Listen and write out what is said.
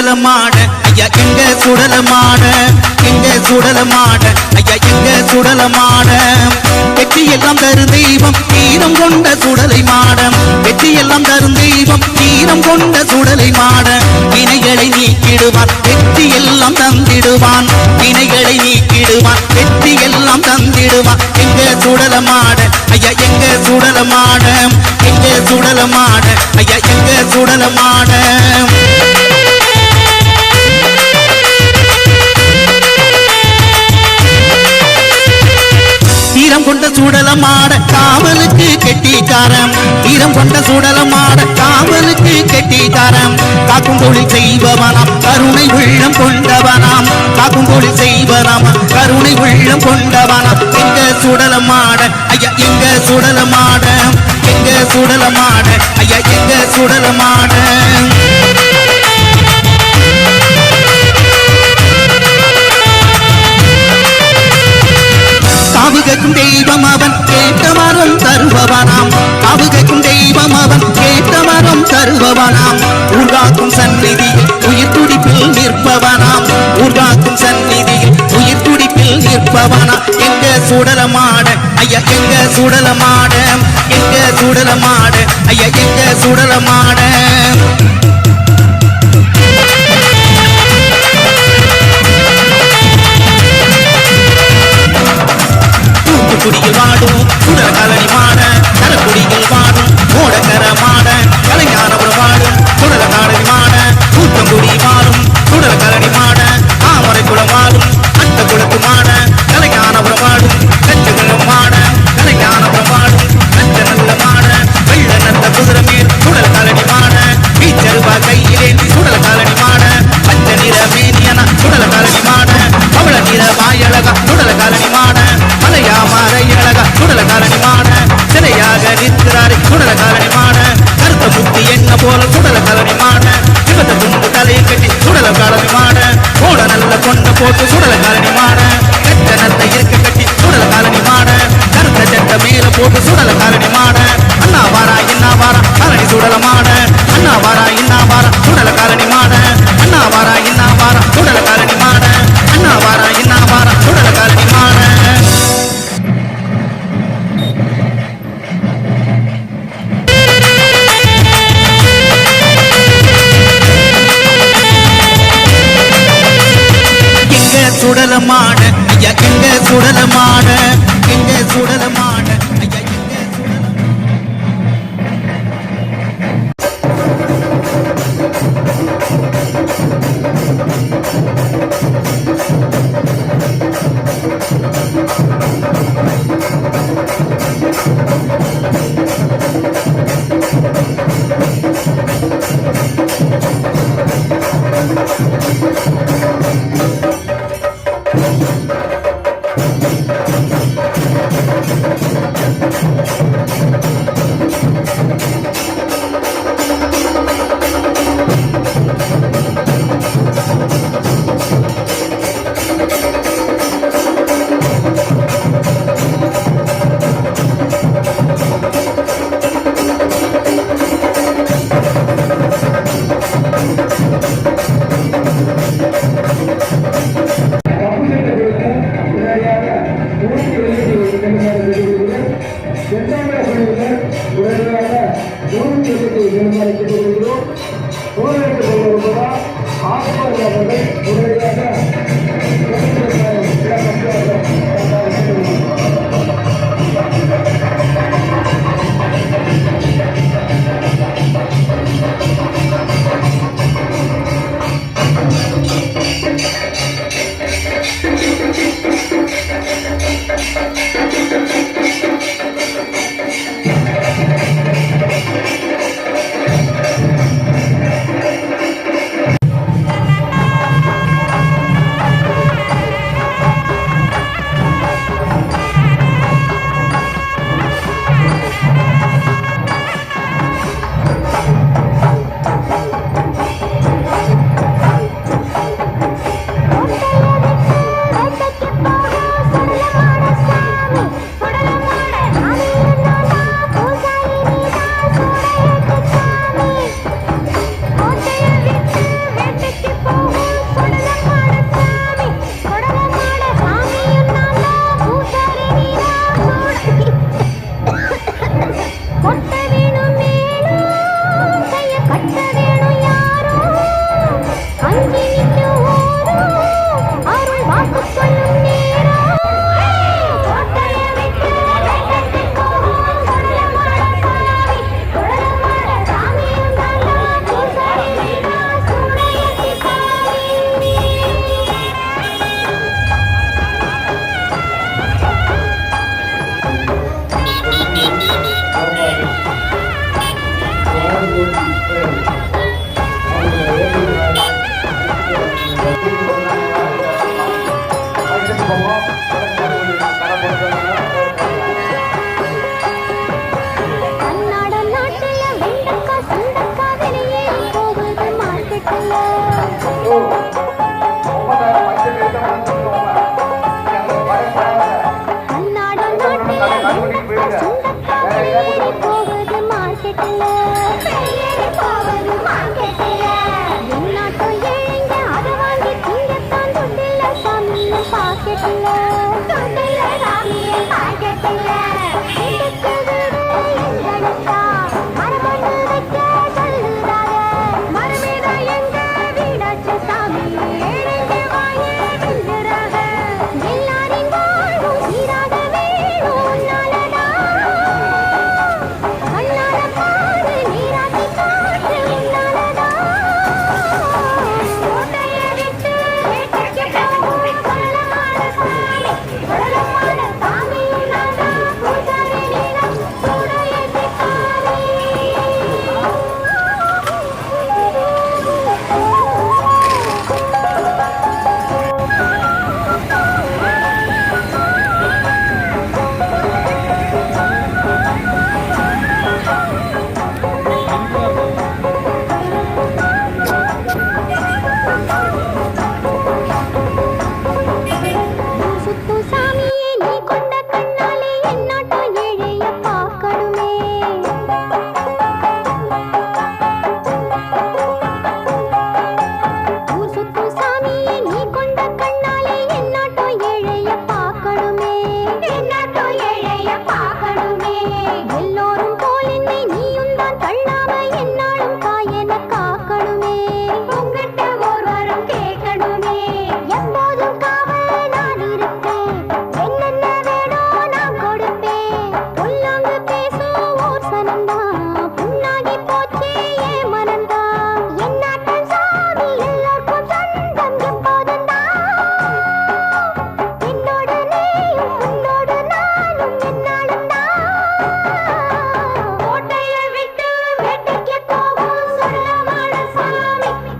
சுடலமாட ஐயா எங்க சுடலமாட? எங்க சுடல ஐயா எங்க சுடல வெற்றி எல்லாம் தரும் தெய்வம் தீரம் கொண்ட சுடலை மாட வெற்றி எல்லாம் தரும் தெய்வம் தீரம் கொண்ட சுடலை மாட வினைகளை நீக்கிடுவான் வெற்றி எல்லாம் தந்திடுவான். வினைகளை நீக்கிடுவான் வெற்றி எல்லாம் தந்திடுவான். எங்க சுடல ஐயா எங்க சுடல எங்க சுடல ஐயா எங்க சுடல மாட தீரம் கொண்ட ஆட காவலுக்கு கெட்டிக்காரம் தீரம். கொண்ட சூடலம் ஆட காவலுக்கு கெட்டிக்காரம் காக்கும் தொழில் செய்பவனாம் கருணை உள்ளம் கொண்டவனாம். காக்கும் தொழில் செய்வனாம் கருணை உள்ளம் கொண்டவனாம். எங்க சுடலம் ஆட ஐயா எங்க சுடலம் ஆட எங்க சுடலம் ஆட ஐயா எங்க சுடலம் ஆட காவுகைக்கும் தெய்வம் அவன் கேட்ட மரம் தருபவனாம். காவுகைக்கும் தெய்வம் அவன் கேட்ட மரம் தருபவனாம். உருவாக்கும் சந்நிதியில் உயிர் துடிப்பில் நிற்பவனாம். உருவாக்கும் சந்நிதியில் உயிர் துடிப்பில் நிற்பவனாம் எங்க சுடலமாட ஐயா எங்க சுடலமாட? எங்க சுடலமாட ஐயா எங்க சுடலமாட? குடியில் வாடும். சுடர் கலனி மாட கரக்குடியில் வாடும். ஓடக்கர மாட சுடலமான ஐயா எங்க சுடலமான? எங்க சுடலமான Thank எங்க